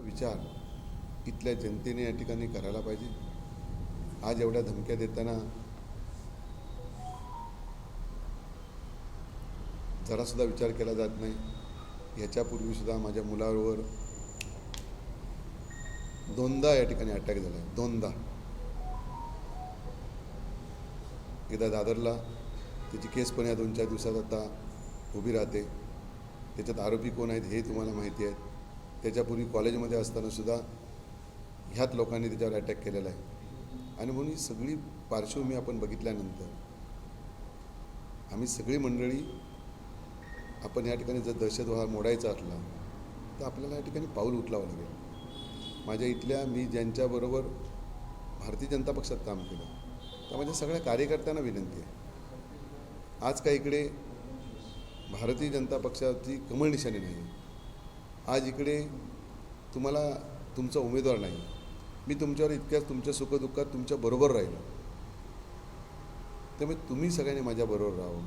विचार इथल्या जनतेने या ठिकाणी करायला पाहिजे. आज एवढ्या धमक्या देताना जरासुद्धा विचार केला जात नाही. याच्यापूर्वीसुद्धा माझ्या मुलावर दोनदा या ठिकाणी अटॅक झाला आहे. दोनदा. एकदा दादरला त्याची केस पण या दोन चार दिवसात आता उभी राहते. त्याच्यात आरोपी कोण आहेत हे तुम्हाला माहिती आहे. त्याच्यापूर्वी कॉलेजमध्ये असतानासुद्धा ह्याच लोकांनी त्याच्यावर अटॅक केलेला आहे. आणि म्हणून ही सगळी पार्श्वभूमी आपण बघितल्यानंतर आम्ही सगळी मंडळी आपण या ठिकाणी जर दहशतवाद मोडायचा असला तर आपल्याला या ठिकाणी पाऊल उचलावं लागेल. माझ्या इथल्या मी ज्यांच्याबरोबर भारतीय जनता पक्षात काम केलं तर माझ्या सगळ्या कार्यकर्त्यांना विनंती आहे. आज काय इकडे भारतीय जनता पक्षाची कमळ निशाणी नाही. आज इकडे तुम्हाला तुमचा उमेदवार नाही. मी तुमच्यावर इतक्याच तुमच्या सुखदुःखात तुमच्या बरोबर राहिलो. त्यामुळे तुम्ही सगळ्यांनी माझ्याबरोबर राहावं.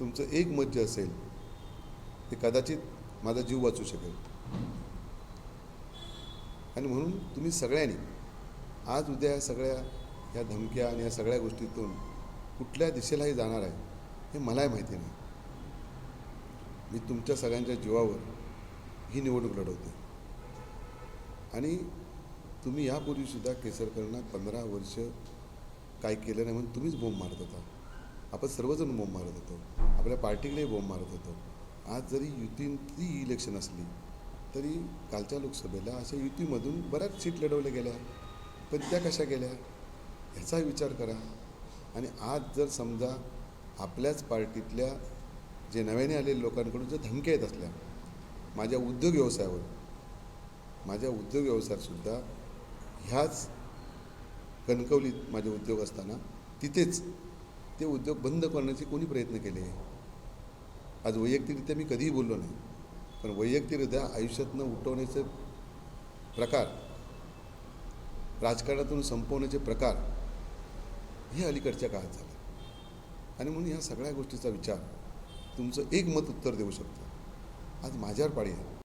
तुमचं एक मत जे असेल ते कदाचित माझा जीव वाचू शकेल. आणि म्हणून तुम्ही सगळ्यांनी आज उद्या या सगळ्या या धमक्या आणि या सगळ्या गोष्टीतून कुठल्या दिशेलाही जाणार आहे हे मलाही माहिती नाही. मी तुमच्या सगळ्यांच्या जीवावर ही निवडणूक लढवते. आणि तुम्ही यापूर्वीसुद्धा केसरकरांना पंधरा वर्ष काय केलं नाही म्हणून तुम्हीच बोंब मारत होता. आपण सर्वजण बोंब मारत होतो. आपल्या पार्टीकडेही बोंब मारत होतो. आज जरी युतीतली इलेक्शन असली तरी कालच्या लोकसभेला अशा युतीमधून बऱ्याच सीट लढवल्या गेल्या. पण त्या कशा गेल्या? ह्याचा विचार करा. आणि आज जर समजा आपल्याच पार्टीतल्या जे नव्याने आलेल्या लोकांकडून जर धमक्या येत असल्या माझ्या उद्योग व्यवसायावर. माझ्या उद्योग व्यवसायातसुद्धा ह्याच कणकवलीत माझे उद्योग असताना तिथेच ते उद्योग बंद करण्याचे कोणी प्रयत्न केले? आज वैयक्तिकरित्या मी कधीही बोललो नाही पण वैयक्तिकरित्या आयुष्यातनं उठवण्याचे प्रकार राजकारणातून संपवण्याचे प्रकार हे अलीकडच्या काळात झाले. आणि म्हणून ह्या सगळ्या गोष्टीचा विचार तुमचं एक मत उत्तर देऊ शकतं. आज माझ्यावर पाळी आहे